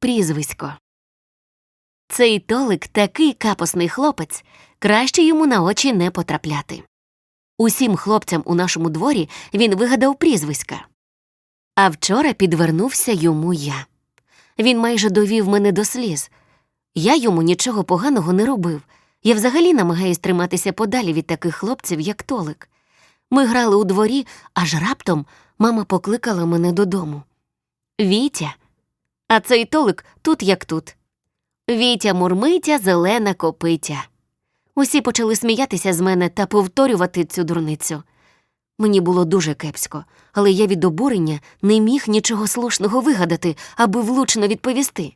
Прізвисько. Цей Толик такий капосний хлопець, краще йому на очі не потрапляти. Усім хлопцям у нашому дворі він вигадав прізвиська. А вчора підвернувся йому я. Він майже довів мене до сліз. Я йому нічого поганого не робив. Я взагалі намагаюсь триматися подалі від таких хлопців, як Толик. Ми грали у дворі, аж раптом мама покликала мене додому. Вітя. А цей Толик тут як тут. Вітя мурмитя, зелена копитя. Усі почали сміятися з мене та повторювати цю дурницю. Мені було дуже кепсько, але я від обурення не міг нічого слушного вигадати, аби влучно відповісти.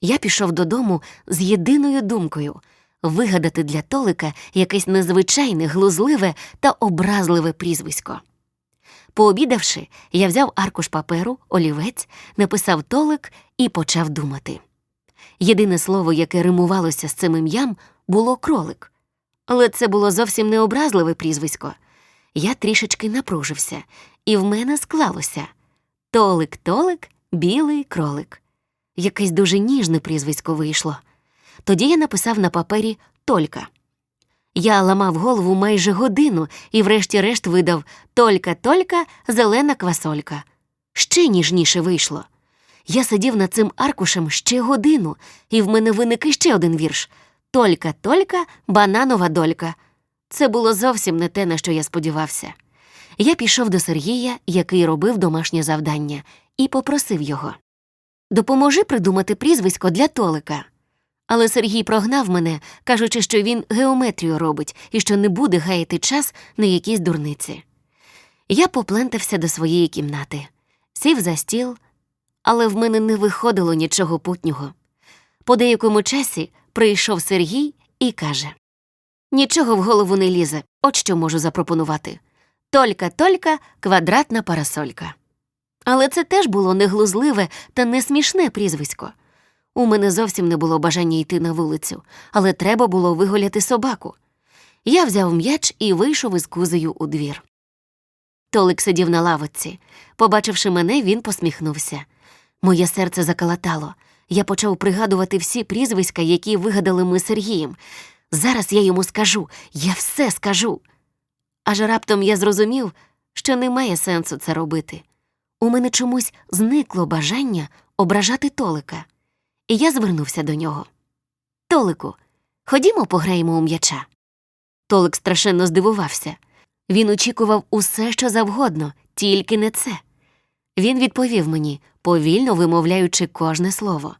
Я пішов додому з єдиною думкою вигадати для Толика якесь незвичайне, глузливе та образливе прізвисько. Пообідавши, я взяв аркуш паперу, олівець, написав Толик і почав думати. Єдине слово, яке римувалося з цим ім'ям, було кролик. Але це було зовсім не образливе прізвисько. Я трішечки напружився, і в мене склалося Толик, Толик, білий кролик. Якесь дуже ніжне прізвисько вийшло. Тоді я написав на папері Толька. Я ламав голову майже годину і, врешті-решт, видав Толька, Толька, зелена квасолька. Ще ніжніше вийшло. Я сидів над цим аркушем ще годину, і в мене виник іще один вірш Толька, Толька, бананова долька. Це було зовсім не те, на що я сподівався. Я пішов до Сергія, який робив домашнє завдання, і попросив його Допоможи придумати прізвисько для Толика. Але Сергій прогнав мене, кажучи, що він геометрію робить і що не буде гаяти час на якісь дурниці. Я поплентався до своєї кімнати, сів за стіл, але в мене не виходило нічого путнього. По деякому часі прийшов Сергій і каже Нічого в голову не лізе, от що можу запропонувати. Толька, толька, квадратна парасолька. Але це теж було не глузливе та не смішне прізвисько. У мене зовсім не було бажання йти на вулицю, але треба було вигуляти собаку. Я взяв м'яч і вийшов із кузею у двір. Толик сидів на лавочці. Побачивши мене, він посміхнувся. Моє серце закалатало. Я почав пригадувати всі прізвиська, які вигадали ми Сергієм. Зараз я йому скажу, я все скажу. Аж раптом я зрозумів, що немає сенсу це робити. У мене чомусь зникло бажання ображати Толика. І я звернувся до нього. Толику, ходімо пограємо у м'яча. Толик страшенно здивувався. Він очікував усе, що завгодно, тільки не це. Він відповів мені, повільно вимовляючи кожне слово.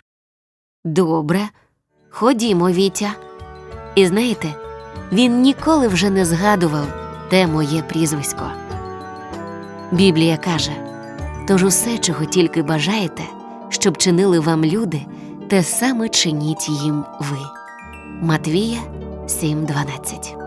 Добре, ходімо, Вітя. І знаєте, він ніколи вже не згадував те моє прізвисько. Біблія каже тож усе, чого тільки бажаєте, щоб чинили вам люди, те саме чиніть їм ви. Матвія 7.12